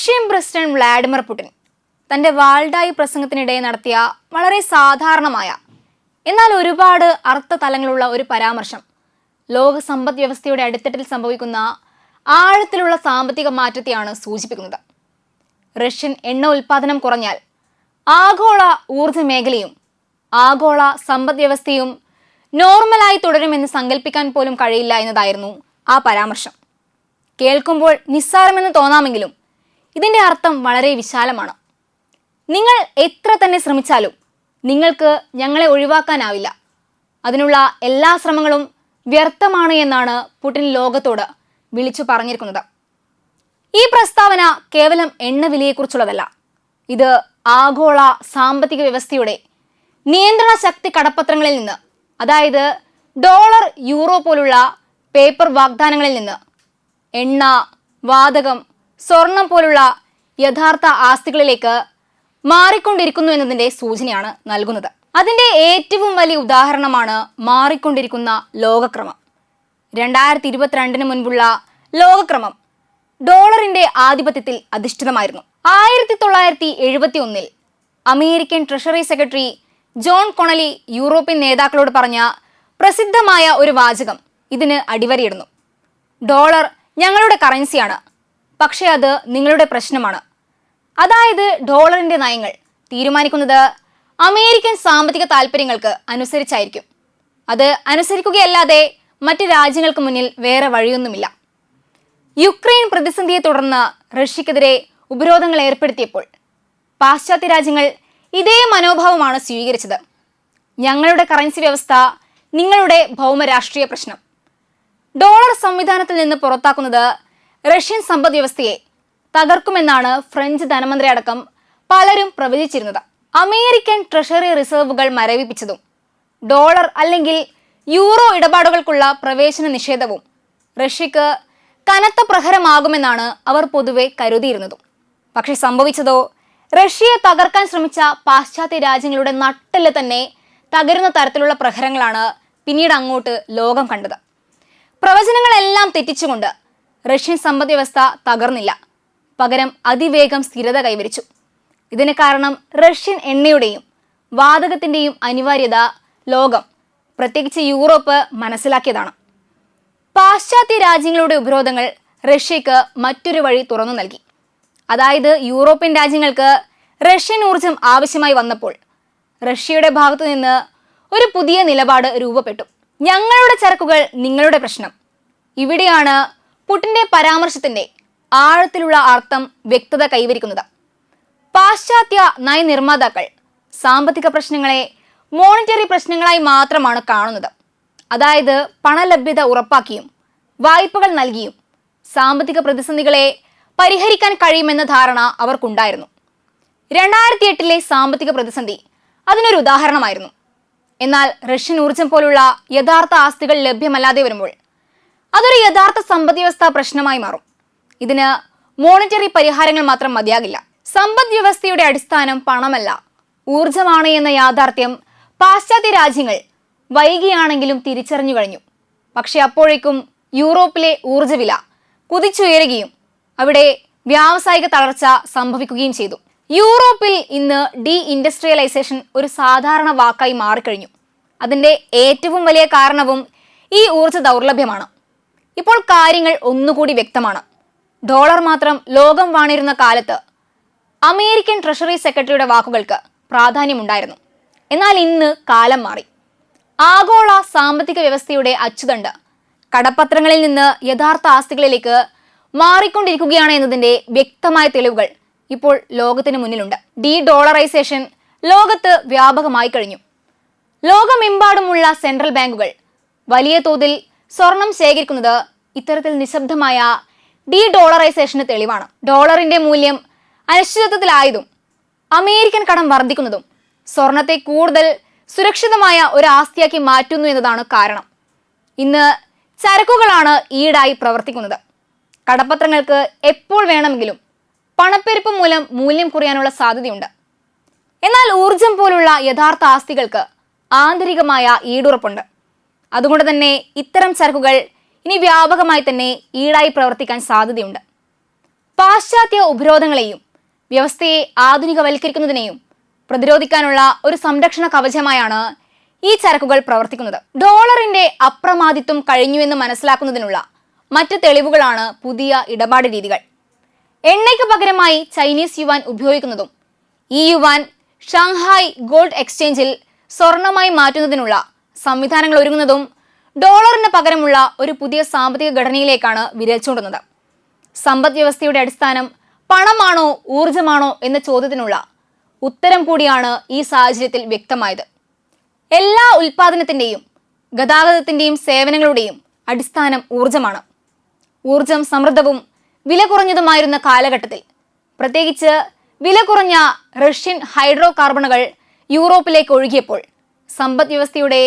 Russian president Vladimir Putin തന്റെ വാൾഡായി പ്രസംഗത്തിനിടെ നടത്തിയ വളരെ സാധാരണമായ എന്നാൽ ഒരുപാട് അർത്ഥതലങ്ങളുള്ള ഒരു പരാമർശം. ലോക സമ്പദ് വ്യവസ്ഥയുടെ അടിത്തട്ടിൽ സംഭവിക്കുന്ന ആഴത്തിലുള്ള സാമ്പത്തിക മാറ്റത്തെയാണ് സൂചിപ്പിക്കുന്നത്. റഷ്യൻ എണ്ണ ഉൽപ്പാദനം കുറഞ്ഞാൽ ആഗോള ഊർജ മേഖലയും ആഗോള സമ്പദ് വ്യവസ്ഥയും നോർമലായി തുടരുമെന്ന് സങ്കല്പിക്കാൻ പോലും കഴിയില്ല എന്നതായിരുന്നു ആ പരാമർശം. കേൾക്കുമ്പോൾ നിസ്സാരമെന്ന് തോന്നാമെങ്കിലും ഇതിന്റെ അർത്ഥം വളരെ വിശാലമാണ്. നിങ്ങൾ എത്ര തന്നെ ശ്രമിച്ചാലും നിങ്ങൾക്ക് ഞങ്ങളെ ഒഴിവാക്കാനാവില്ല. അതിനുള്ള എല്ലാ ശ്രമങ്ങളും വ്യർത്ഥമാണ് എന്നാണ് പുടിൻ ലോകത്തോട് വിളിച്ചു പറഞ്ഞിരിക്കുന്നത്. ഈ പ്രസ്താവന കേവലം എണ്ണ വിലയെക്കുറിച്ചുള്ളതല്ല ഇത് ആഗോള സാമ്പത്തിക വ്യവസ്ഥയുടെ നിയന്ത്രണ ശക്തി കടപ്പത്രങ്ങളിൽ നിന്ന് അതായത് ഡോളർ യൂറോ പോലുള്ള പേപ്പർ വാഗ്ദാനങ്ങളിൽ നിന്ന് എണ്ണ വാതകം സ്വർണം പോലുള്ള യഥാർത്ഥ ആസ്തികളിലേക്ക് മാറിക്കൊണ്ടിരിക്കുന്നു എന്നതിന്റെ സൂചനയാണ് നൽകുന്നത്. അതിന്റെ ഏറ്റവും വലിയ ഉദാഹരണമാണ് മാറിക്കൊണ്ടിരിക്കുന്ന ലോകക്രമം. രണ്ടായിരത്തി ഇരുപത്തിരണ്ടിന് മുൻപുള്ള ലോകക്രമം ഡോളറിന്റെ ആധിപത്യത്തിൽ അധിഷ്ഠിതമായിരുന്നു. ആയിരത്തി തൊള്ളായിരത്തി എഴുപത്തി ഒന്നിൽ American treasury secretary John Connally European നേതാക്കളോട് പറഞ്ഞ പ്രസിദ്ധമായ ഒരു വാചകം ഇതിന് അടിവരയിടുന്നു. ഡോളർ ഞങ്ങളുടെ കറൻസിയാണ്. പക്ഷേ അത് നിങ്ങളുടെ പ്രശ്നമാണ്. അതായത് ഡോളറിന്റെ നയങ്ങൾ. തീരുമാനിക്കുന്നത് അമേരിക്കൻ സാമ്പത്തിക താല്പര്യങ്ങൾക്ക് അനുസരിച്ചായിരിക്കും. അത് അനുസരിക്കുകയല്ലാതെ മറ്റ് രാജ്യങ്ങൾക്ക് മുന്നിൽ വേറെ വഴിയൊന്നുമില്ല. യുക്രൈൻ പ്രതിസന്ധിയെ തുടർന്ന് റഷ്യക്കെതിരെ ഉപരോധങ്ങൾ ഏർപ്പെടുത്തിയപ്പോൾ പാശ്ചാത്യ രാജ്യങ്ങൾ ഇതേ മനോഭാവമാണ് സ്വീകരിച്ചത്. ഞങ്ങളുടെ കറൻസി വ്യവസ്ഥ നിങ്ങളുടെ ഭൗമരാഷ്ട്രീയ പ്രശ്നം. ഡോളർ സംവിധാനത്തിൽ നിന്ന് പുറത്താക്കുന്നത് റഷ്യൻ സമ്പദ് വ്യവസ്ഥയെ തകർക്കുമെന്നാണ് ഫ്രഞ്ച് ധനമന്ത്രി അടക്കം പലരും പ്രവചിച്ചിരുന്നത്. അമേരിക്കൻ ട്രഷറി റിസർവുകൾ മരവിപ്പിച്ചതും ഡോളർ അല്ലെങ്കിൽ യൂറോ ഇടപാടുകൾക്കുള്ള പ്രവേശന നിഷേധവും റഷ്യക്ക് കനത്ത പ്രഹരമാകുമെന്നാണ് അവർ പൊതുവെ കരുതിയിരുന്നതും. പക്ഷെ സംഭവിച്ചതോ? റഷ്യയെ തകർക്കാൻ ശ്രമിച്ച പാശ്ചാത്യ രാജ്യങ്ങളുടെ നട്ടിൽ തന്നെ തകരുന്ന തരത്തിലുള്ള പ്രഹരങ്ങളാണ് പിന്നീട് അങ്ങോട്ട് ലോകം കണ്ടത്. പ്രവചനങ്ങളെല്ലാം തെറ്റിച്ചുകൊണ്ട് റഷ്യൻ സമ്പദ്വ്യവസ്ഥ തകർന്നില്ല. പകരം അതിവേഗം സ്ഥിരത കൈവരിച്ചു. ഇതിന് കാരണം റഷ്യൻ എണ്ണയുടെയും വാതകത്തിന്റെയും അനിവാര്യത ലോകം പ്രത്യേകിച്ച് യൂറോപ്പ് മനസ്സിലാക്കിയതാണ്. പാശ്ചാത്യ രാജ്യങ്ങളുടെ ഉപരോധങ്ങൾ റഷ്യക്ക് മറ്റൊരു വഴി തുറന്നു നൽകി. അതായത് യൂറോപ്യൻ രാജ്യങ്ങൾക്ക് റഷ്യൻ ഊർജം ആവശ്യമായി വന്നപ്പോൾ റഷ്യയുടെ ഭാഗത്തു നിന്ന് ഒരു പുതിയ നിലപാട് രൂപപ്പെട്ടു. ഞങ്ങളുടെ ചരക്കുകൾ നിങ്ങളുടെ പ്രശ്നം. ഇവിടെയാണ് പുടിന്റെ പരാമർശത്തിന്റെ ആഴത്തിലുള്ള അർത്ഥം വ്യക്തത കൈവരിക്കുന്നത്. പാശ്ചാത്യ നയനിർമ്മാതാക്കൾ സാമ്പത്തിക പ്രശ്നങ്ങളെ മോണിറ്ററി പ്രശ്നങ്ങളായി മാത്രമാണ് കാണുന്നത്. അതായത് പണലഭ്യത ഉറപ്പാക്കിയും വായ്പകൾ നൽകിയും സാമ്പത്തിക പ്രതിസന്ധികളെ പരിഹരിക്കാൻ കഴിയുമെന്ന ധാരണ അവർക്കുണ്ടായിരുന്നു. രണ്ടായിരത്തി എട്ടിലെ സാമ്പത്തിക പ്രതിസന്ധി അതിനൊരു ഉദാഹരണമായിരുന്നു. എന്നാൽ റഷ്യൻ ഊർജം പോലുള്ള യഥാർത്ഥ ആസ്തികൾ ലഭ്യമല്ലാതെ വരുമ്പോൾ അതൊരു യഥാർത്ഥ സമ്പദ് വ്യവസ്ഥാ പ്രശ്നമായി മാറും. ഇതിന് മോണിറ്ററി പരിഹാരങ്ങൾ മാത്രം മതിയാകില്ല. സമ്പദ് വ്യവസ്ഥയുടെ അടിസ്ഥാനം പണമല്ല. ഊർജമാണ് എന്ന യാഥാർത്ഥ്യം പാശ്ചാത്യ രാജ്യങ്ങൾ വൈകിയാണെങ്കിലും തിരിച്ചറിഞ്ഞു കഴിഞ്ഞു. പക്ഷെ അപ്പോഴേക്കും യൂറോപ്പിലെ ഊർജവില കുതിച്ചുയരുകയും അവിടെ വ്യാവസായിക തളർച്ച സംഭവിക്കുകയും ചെയ്തു. യൂറോപ്പിൽ ഇന്ന് ഡി ഇൻഡസ്ട്രിയലൈസേഷൻ ഒരു സാധാരണ വാക്കായി മാറിക്കഴിഞ്ഞു. അതിന്റെ ഏറ്റവും വലിയ കാരണവും ഈ ഊർജ ദൗർലഭ്യമാണ്. ഇപ്പോൾ കാര്യങ്ങൾ ഒന്നുകൂടി വ്യക്തമാണ്. ഡോളർ മാത്രം ലോകം വാണിരുന്ന കാലത്ത് അമേരിക്കൻ ട്രഷറി സെക്രട്ടറിയുടെ വാക്കുകൾക്ക് പ്രാധാന്യമുണ്ടായിരുന്നു. എന്നാൽ ഇന്ന് കാലം മാറി. ആഗോള സാമ്പത്തിക വ്യവസ്ഥയുടെ അച്ചുതണ്ട് കടപ്പത്രങ്ങളിൽ നിന്ന് യഥാർത്ഥ ആസ്തികളിലേക്ക് മാറിക്കൊണ്ടിരിക്കുകയാണ് എന്നതിന്റെ വ്യക്തമായ തെളിവുകൾ ഇപ്പോൾ ലോകത്തിന് മുന്നിലുണ്ട്. ഡി ഡോളറൈസേഷൻ ലോകത്ത് വ്യാപകമായി കഴിഞ്ഞു. ലോകമെമ്പാടുമുള്ള സെൻട്രൽ ബാങ്കുകൾ വലിയ തോതിൽ സ്വർണം ശേഖരിക്കുന്നത് ഇത്തരത്തിൽ നിശബ്ദമായ ഡി ഡോളറൈസേഷന് തെളിവാണ്. ഡോളറിന്റെ മൂല്യം അനിശ്ചിതത്വത്തിലായതും അമേരിക്കൻ കടം വർദ്ധിക്കുന്നതും സ്വർണത്തെ കൂടുതൽ സുരക്ഷിതമായ ഒരു ആസ്തിയാക്കി മാറ്റുന്നു എന്നതാണ് കാരണം. ഇന്ന് ചരക്കുകളാണ് ഈടായി പ്രവർത്തിക്കുന്നത്. കടപ്പത്രങ്ങൾക്ക് എപ്പോൾ വേണമെങ്കിലും പണപ്പെരുപ്പ് മൂലം മൂല്യം കുറയാനുള്ള സാധ്യതയുണ്ട്. എന്നാൽ ഊർജം പോലുള്ള യഥാർത്ഥ ആസ്തികൾക്ക് ആന്തരികമായ ഈടുറപ്പുണ്ട്. അതുകൊണ്ട് തന്നെ ഇത്തരം ചരക്കുകൾ ഇനി വ്യാപകമായി തന്നെ ഈടായി പ്രവർത്തിക്കാൻ സാധ്യതയുണ്ട്. പാശ്ചാത്യ ഉപരോധങ്ങളെയും വ്യവസ്ഥയെ ആധുനികവൽക്കരിക്കുന്നതിനെയും പ്രതിരോധിക്കാനുള്ള ഒരു സംരക്ഷണ കവചമായാണ് ഈ ചരക്കുകൾ പ്രവർത്തിക്കുന്നത്. ഡോളറിന്റെ അപ്രമാദിത്വം കഴിഞ്ഞുവെന്ന് മനസ്സിലാക്കുന്നതിനുള്ള മറ്റ് തെളിവുകളാണ് പുതിയ ഇടപാട് രീതികൾ. എണ്ണയ്ക്ക് പകരമായി ചൈനീസ് യുവാൻ ഉപയോഗിക്കുന്നതും ഈ യുവാൻ ഷാങ്ഹായ് ഗോൾഡ് എക്സ്ചേഞ്ചിൽ സ്വർണമായി മാറ്റുന്നതിനുള്ള സംവിധാനങ്ങൾ ഒരുങ്ങുന്നതും ഡോളറിന് പകരമുള്ള ഒരു പുതിയ സാമ്പത്തിക ഘടനയിലേക്കാണ് വിരൽ ചൂണ്ടുന്നത്. സമ്പദ് വ്യവസ്ഥയുടെ അടിസ്ഥാനം പണമാണോ ഊർജമാണോ എന്ന ചോദ്യത്തിനുള്ള ഉത്തരം കൂടിയാണ് ഈ സാഹചര്യത്തിൽ വ്യക്തമായത്. എല്ലാ ഉൽപാദനത്തിന്റെയും ഗതാഗതത്തിന്റെയും സേവനങ്ങളുടെയും അടിസ്ഥാനം ഊർജമാണ് ഊർജം സമൃദ്ധവും വില കുറഞ്ഞതുമായിരുന്ന കാലഘട്ടത്തിൽ പ്രത്യേകിച്ച് വില കുറഞ്ഞ റഷ്യൻ ഹൈഡ്രോ കാർബണുകൾ യൂറോപ്പിലേക്ക് ഒഴുകിയപ്പോൾ സമ്പദ് വ്യവസ്ഥയുടെ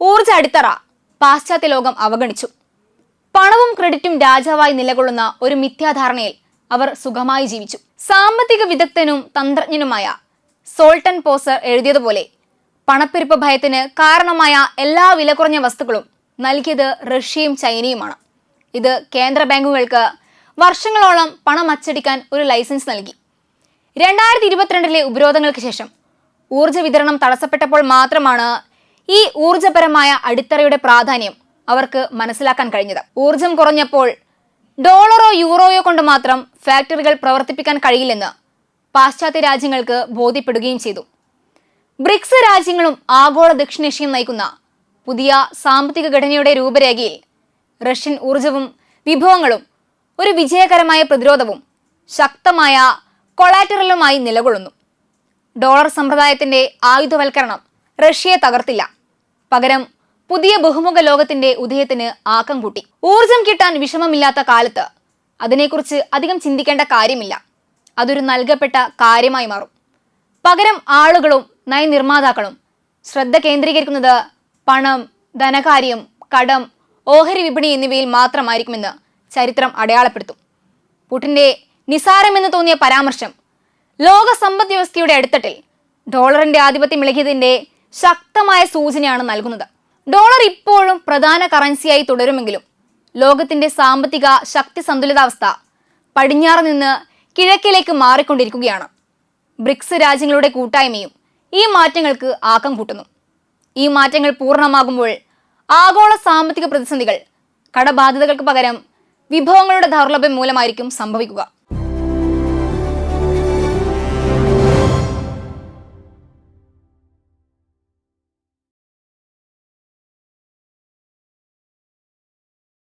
ഊർജ അടിത്തറ പാശ്ചാത്യ ലോകം അവഗണിച്ചു. പണവും ക്രെഡിറ്റും രാജാവായി നിലകൊള്ളുന്ന ഒരു മിഥ്യാധാരണയിൽ അവർ സുഖമായി ജീവിച്ചു. സാമ്പത്തിക വിദഗ്ധനും തന്ത്രജ്ഞനുമായ സോൾട്ടൻ പോസർ എഴുതിയതുപോലെ പണപ്പെരുപ്പ ഭയത്തിന് കാരണമായ എല്ലാ വില കുറഞ്ഞ വസ്തുക്കളും നൽകിയത് റഷ്യയും ചൈനയുമാണ്. ഇത് കേന്ദ്ര ബാങ്കുകൾക്ക് വർഷങ്ങളോളം പണം അച്ചടിക്കാൻ ഒരു ലൈസൻസ് നൽകി. രണ്ടായിരത്തി ഇരുപത്തിരണ്ടിലെ ഉപരോധങ്ങൾക്ക് ശേഷം ഊർജ വിതരണം തടസ്സപ്പെട്ടപ്പോൾ മാത്രമാണ് ഈ ഊർജപരമായ അടിത്തറയുടെ പ്രാധാന്യം അവർക്ക് മനസ്സിലാക്കാൻ കഴിഞ്ഞത്. ഊർജം കുറഞ്ഞപ്പോൾ ഡോളറോ യൂറോയോ കൊണ്ട് മാത്രം ഫാക്ടറികൾ പ്രവർത്തിപ്പിക്കാൻ കഴിയില്ലെന്ന് പാശ്ചാത്യ രാജ്യങ്ങൾക്ക് ബോധ്യപ്പെടുകയും ചെയ്തു. ബ്രിക്സ് രാജ്യങ്ങളും ആഗോള ദക്ഷിണേഷ്യയും നയിക്കുന്ന പുതിയ സാമ്പത്തിക ഘടനയുടെ രൂപരേഖയിൽ റഷ്യൻ ഊർജവും വിഭവങ്ങളും ഒരു വിജയകരമായ പ്രതിരോധവും ശക്തമായ കൊളാറ്ററലുമായി നിലകൊള്ളുന്നു. ഡോളർ സമ്പ്രദായത്തിന്റെ ആയുധവൽക്കരണം റഷ്യയെ തകർത്തില്ല. പകരം പുതിയ ബഹുമുഖ ലോകത്തിന്റെ ഉദയത്തിന് ആക്കം കൂട്ടി. ഊർജം കിട്ടാൻ വിഷമമില്ലാത്ത കാലത്ത് അതിനെക്കുറിച്ച് അധികം ചിന്തിക്കേണ്ട കാര്യമില്ല. അതൊരു നൽകപ്പെട്ട കാര്യമായി മാറും. പകരം ആളുകളും നയനിർമ്മാതാക്കളും ശ്രദ്ധ കേന്ദ്രീകരിക്കുന്നത് പണം ധനകാര്യം കടം ഓഹരി വിപണി എന്നിവയിൽ മാത്രമായിരിക്കുമെന്ന് ചരിത്രം അടയാളപ്പെടുത്തും. പുട്ടിന്റെ നിസാരമെന്ന് തോന്നിയ പരാമർശം ലോക സമ്പദ് വ്യവസ്ഥയുടെ അടിത്തട്ടിൽ ഡോളറിന്റെ ആധിപത്യം ഇളകിയതിന്റെ ശക്തമായ സൂചനയാണ് നൽകുന്നത്. ഡോളർ ഇപ്പോഴും പ്രധാന കറൻസിയായി തുടരുമെങ്കിലും ലോകത്തിന്റെ സാമ്പത്തിക ശക്തി സന്തുലിതാവസ്ഥ പടിഞ്ഞാറ് നിന്ന് കിഴക്കിലേക്ക് മാറിക്കൊണ്ടിരിക്കുകയാണ്. ബ്രിക്സ് രാജ്യങ്ങളുടെ കൂട്ടായ്മയും ഈ മാറ്റങ്ങൾക്ക് ആക്കം കൂട്ടുന്നു. ഈ മാറ്റങ്ങൾ പൂർണമാകുമ്പോൾ ആഗോള സാമ്പത്തിക പ്രതിസന്ധികൾ കടബാധ്യതകൾക്ക് പകരം വിഭവങ്ങളുടെ ദൗർലഭ്യം മൂലമായിരിക്കും സംഭവിക്കുക.